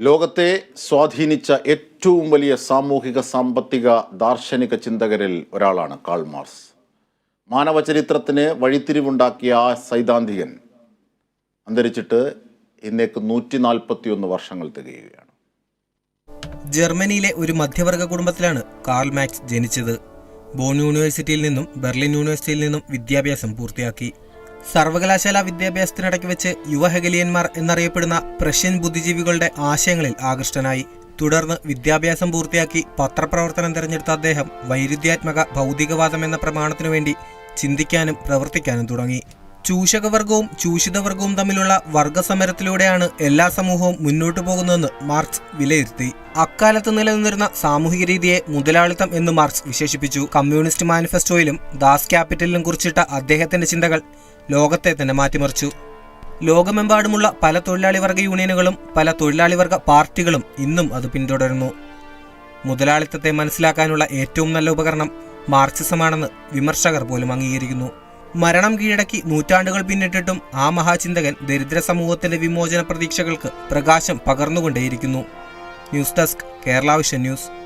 ലോകത്തെ സ്വാധീനിച്ച ഏറ്റവും വലിയ സാമൂഹിക സാമ്പത്തിക ദാർശനിക ചിന്തകരിൽ ഒരാളാണ് കാൾ മാർസ് മാനവ ചരിത്രത്തിന് വഴിത്തിരിവുണ്ടാക്കിയ ആ സൈദ്ധാന്തികൻ അന്തരിച്ചിട്ട് ഇന്നേക്ക് നൂറ്റി നാൽപ്പത്തിയൊന്ന് വർഷങ്ങൾ തികയുകയാണ്. ജർമ്മനിയിലെ ഒരു മധ്യവർഗ കുടുംബത്തിലാണ് കാൾ മാക്സ് ജനിച്ചത്. ബോൺ യൂണിവേഴ്സിറ്റിയിൽ നിന്നും ബെർലിൻ യൂണിവേഴ്സിറ്റിയിൽ നിന്നും വിദ്യാഭ്യാസം പൂർത്തിയാക്കി. സർവകലാശാല വിദ്യാഭ്യാസത്തിനിടയ്ക്ക് വെച്ച് യുവഹെഗലിയന്മാർ എന്നറിയപ്പെടുന്ന പ്രഷ്യൻ ബുദ്ധിജീവികളുടെ ആശയങ്ങളിൽ ആകൃഷ്ടനായി. തുടർന്ന് വിദ്യാഭ്യാസം പൂർത്തിയാക്കി പത്രപ്രവർത്തനം തിരഞ്ഞെടുത്ത അദ്ദേഹം വൈരുദ്ധ്യാത്മക ഭൗതികവാദം എന്ന പ്രമാണത്തിനു വേണ്ടി ചിന്തിക്കാനും പ്രവർത്തിക്കാനും തുടങ്ങി. ചൂഷകവർഗവും ചൂഷിതവർഗവും തമ്മിലുള്ള വർഗസമരത്തിലൂടെയാണ് എല്ലാ സമൂഹവും മുന്നോട്ടു പോകുന്നതെന്ന് മാർക്സ് വിലയിരുത്തി. അക്കാലത്ത് നിലനിന്നിരുന്ന സാമൂഹിക രീതിയെ മുതലാളിത്തം എന്ന് മാർക്സ് വിശേഷിപ്പിച്ചു. കമ്മ്യൂണിസ്റ്റ് മാനിഫെസ്റ്റോയിലും ദാസ് ക്യാപിറ്റലിലും കുറിച്ചിട്ട അദ്ദേഹത്തിന്റെ ചിന്തകൾ ലോകത്തെ തന്നെ മാറ്റിമറിച്ചു. ലോകമെമ്പാടുമുള്ള പല തൊഴിലാളി വർഗ യൂണിയനുകളും പല തൊഴിലാളി വർഗ പാർട്ടികളും ഇന്നും അത് പിന്തുടരുന്നു. മുതലാളിത്തത്തെ മനസ്സിലാക്കാനുള്ള ഏറ്റവും നല്ല ഉപകരണം മാർക്സിസമാണെന്ന് വിമർശകർ പോലും അംഗീകരിക്കുന്നു. മരണം കീഴടക്കി നൂറ്റാണ്ടുകൾ പിന്നിട്ടിട്ടും ആ മഹാചിന്തകൻ ദരിദ്ര സമൂഹത്തിന്റെ വിമോചന പ്രതീക്ഷകൾക്ക് പ്രകാശം പകർന്നുകൊണ്ടേയിരിക്കുന്നു. News desk Kerala vision news.